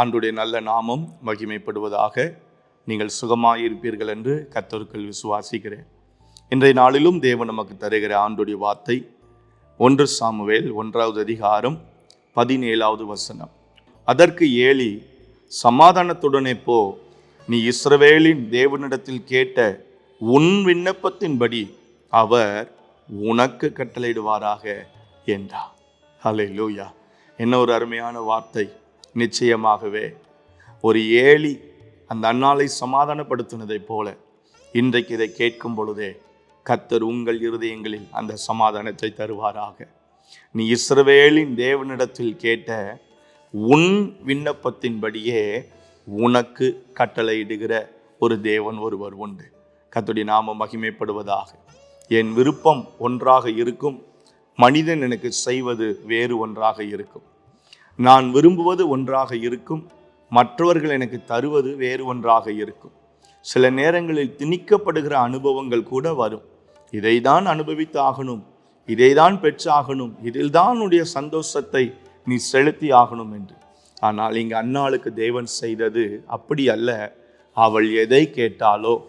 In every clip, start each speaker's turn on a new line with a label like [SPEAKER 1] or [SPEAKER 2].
[SPEAKER 1] ஆண்டுடைய நல்ல நாமம் மகிமைப்படுவதாக நீங்கள் சுகமாயிருப்பீர்கள் என்று கத்தருக்குள் விசுவாசிக்கிறேன். இன்றைய நாளிலும் தேவன் நமக்கு தருகிற ஆண்டுடைய வார்த்தை ஒன்று சாமுவேல் ஒன்றாவது அதிகாரம் பதினேழாவது வசனம். அதற்கு ஏலி சமாதானத்துடனே போ. நீ இஸ்ரவேலின் தேவனிடத்தில் கேட்ட உன் விண்ணப்பத்தின்படி அவர் உனக்கு கட்டளையிடுவாராக என்றார். ஹலே லூயா என்ன ஒரு அருமையான வார்த்தை. நிச்சயமாகவே. ஒரு ஏழி அந்த அண்ணாலை சமாதானப்படுத்தினதைப் போல இன்றைக்கு இதை கேட்கும் பொழுதே கத்தர் உங்கள் இருதயங்களில் அந்த சமாதானத்தை தருவாராக. நீ இஸ்ரவேலின் தேவனிடத்தில் கேட்ட உன் விண்ணப்பத்தின்படியே உனக்கு கட்டளையிடுகிற ஒரு தேவன் ஒருவர் உண்டு. கத்துடைய நாம மகிமைப்படுவதாக. என் விருப்பம் ஒன்றாக இருக்கும். மனிதன் எனக்கு செய்வது வேறு ஒன்றாக இருக்கும். நான் விரும்புவது ஒன்றாக இருக்கும். மற்றவர்கள் எனக்கு தருவது வேறு ஒன்றாக இருக்கும். சில நேரங்களில் திணிக்கப்படுகிற அனுபவங்கள் கூட வரும். இதைதான் அனுபவித்து ஆகணும். இதைதான் பெற்றாகணும். இதில்தான் உன்னுடைய சந்தோஷத்தை நீ செலுத்தி ஆகணும் என்று. ஆனால் இங்கு அன்னாளுக்கு தேவன் செய்தது அப்படி அல்ல. அவள் எதை கேட்டாலோ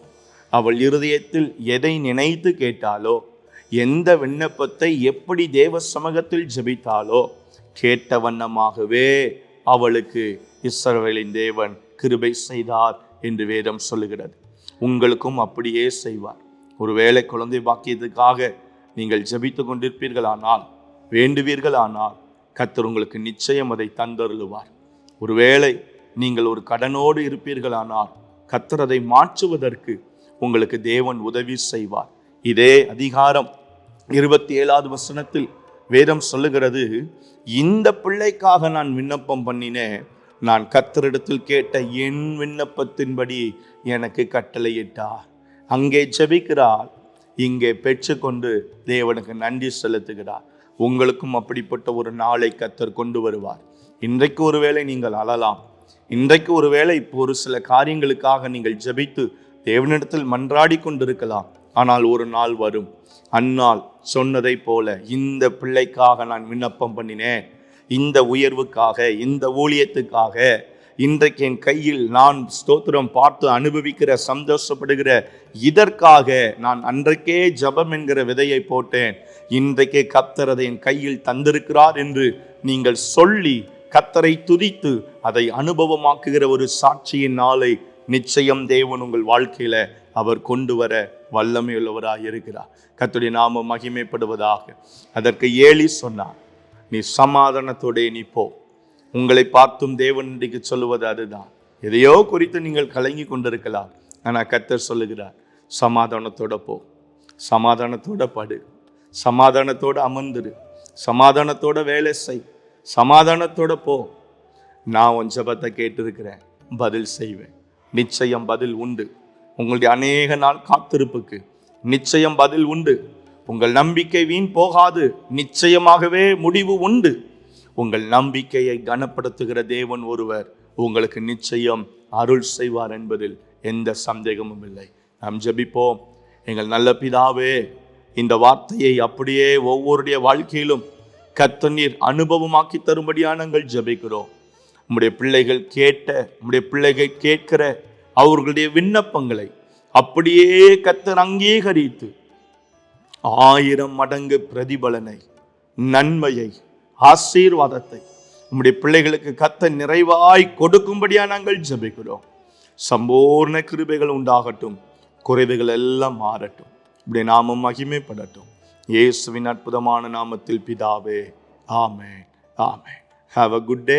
[SPEAKER 1] அவள் இருதயத்தில் எதை நினைத்து கேட்டாலோ எந்த விண்ணப்பத்தை எப்படி தேவ சமூகத்தில் ஜெபித்தாலோ கேட்ட வண்ணமாகவே அவளுக்கு இஸ்ரவேலின் தேவன் கிருபை செய்தார் என்று வேதம் சொல்லுகிறது. உங்களுக்கும் அப்படியே செய்வார். ஒருவேளை குழந்தை பாக்கியத்துக்காக நீங்கள் ஜபித்து கொண்டிருப்பீர்களானால் வேண்டுவீர்களானால் கத்தர் உங்களுக்கு நிச்சயம் அதை தந்தருளுவார். ஒருவேளை நீங்கள் ஒரு கடனோடு இருப்பீர்களானால் கத்தர் அதை மாற்றுவதற்கு உங்களுக்கு தேவன் உதவி செய்வார். இதே அதிகாரம் இருபத்தி ஏழாவது வசனத்தில் வேதம் சொல்லுகிறது இந்த பிள்ளைக்காக நான் விண்ணப்பம் பண்ணினேன். நான் கத்தரிடத்தில் கேட்ட என் விண்ணப்பத்தின்படி எனக்கு கட்டளையிட்டார் அங்கே ஜெபிக்கிறார். இங்கே பெற்றுக்கொண்டு தேவனுக்கு நன்றி செலுத்துகிறார். உங்களுக்கும் அப்படிப்பட்ட ஒரு நாளை கத்தர் கொண்டு வருவார். இன்றைக்கு ஒருவேளை நீங்கள் அழலாம். இன்றைக்கு ஒருவேளை இப்போ ஒரு சில காரியங்களுக்காக நீங்கள் ஜெபித்து தேவனிடத்தில் மன்றாடி கொண்டிருக்கலாம். ஆனால் ஒரு நாள் வரும். அந்நாள் சொன்னதைப் போல இந்த பிள்ளைக்காக நான் விண்ணப்பம் பண்ணினேன். இந்த உயர்வுக்காக இந்த ஊழியத்துக்காக இன்றைக்கு என் கையில் நான் ஸ்தோத்திரம் பார்த்து அனுபவிக்கிற சந்தோஷப்படுகிற இதற்காக நான் அன்றைக்கே ஜபம் என்கிற விதையை போட்டேன். இன்றைக்கே கத்தர் அதை என் கையில் தந்திருக்கிறார் என்று நீங்கள் சொல்லி கத்தரை துதித்து அதை அனுபவமாக்குகிற ஒரு சாட்சியின் நாளை நிச்சயம் தேவன் உங்கள் வாழ்க்கையில அவர் கொண்டு வர வல்லமையுள்ளவராக இருக்கிறார். கத்துடைய நாம மகிமைப்படுவதாக அதற்கு ஏலி சொன்னார். நீ சமாதானத்தோடே நீ போ. உங்களை பார்த்தும் தேவன் இன்றைக்கு சொல்லுவது அதுதான். எதையோ குறித்து நீங்கள் கலங்கி கொண்டிருக்கலாம். ஆனால் கத்தர் சொல்லுகிறார் சமாதானத்தோட போ. சமாதானத்தோட படு. சமாதானத்தோட அமர்ந்துரு. சமாதானத்தோட வேலை செய். சமாதானத்தோட போ. நான் உன் ஜபத்தை கேட்டிருக்கிறேன். பதில் செய்வேன். நிச்சயம் பதில் உண்டு. உங்களுடைய அநேக நாள் காத்திருப்புக்கு நிச்சயம் பதில் உண்டு. உங்கள் நம்பிக்கை வீண் போகாது. நிச்சயமாகவே முடிவு உண்டு. உங்கள் நம்பிக்கையை கனப்படுத்துகிற தேவன் ஒருவர் உங்களுக்கு நிச்சயம் அருள் செய்வார் என்பதில் எந்த சந்தேகமும் இல்லை. நாம் ஜெபிப்போம். எங்கள் நல்ல பிதாவே இந்த வார்த்தையை அப்படியே ஒவ்வொருடைய வாழ்க்கையிலும் கத்தநீர் அனுபவமாக்கி தரும்படியாக நாங்கள் ஜெபிக்கிறோம். உம்முடைய பிள்ளைகள் கேட்ட உம்முடைய பிள்ளைகள் கேட்கிற அவர்களுடைய விண்ணப்பங்களை அப்படியே கத்தர் அங்கீகரித்து ஆயிரம் மடங்கு பிரதிபலனை நன்மையை ஆசீர்வாதத்தை உம்முடைய பிள்ளைகளுக்கு கத்த நிறைவாய் கொடுக்கும்படியா நாங்கள் ஜபிக்கிறோம். சம்பூர்ண கிருபைகள் உண்டாகட்டும். குறைவுகள் எல்லாம் மாறட்டும். இப்படி நாமம் மகிமைப்படட்டும். இயேசுவின் அற்புதமான நாமத்தில் பிதாவே ஆமே ஆமே ஹாவ் அ குட் டே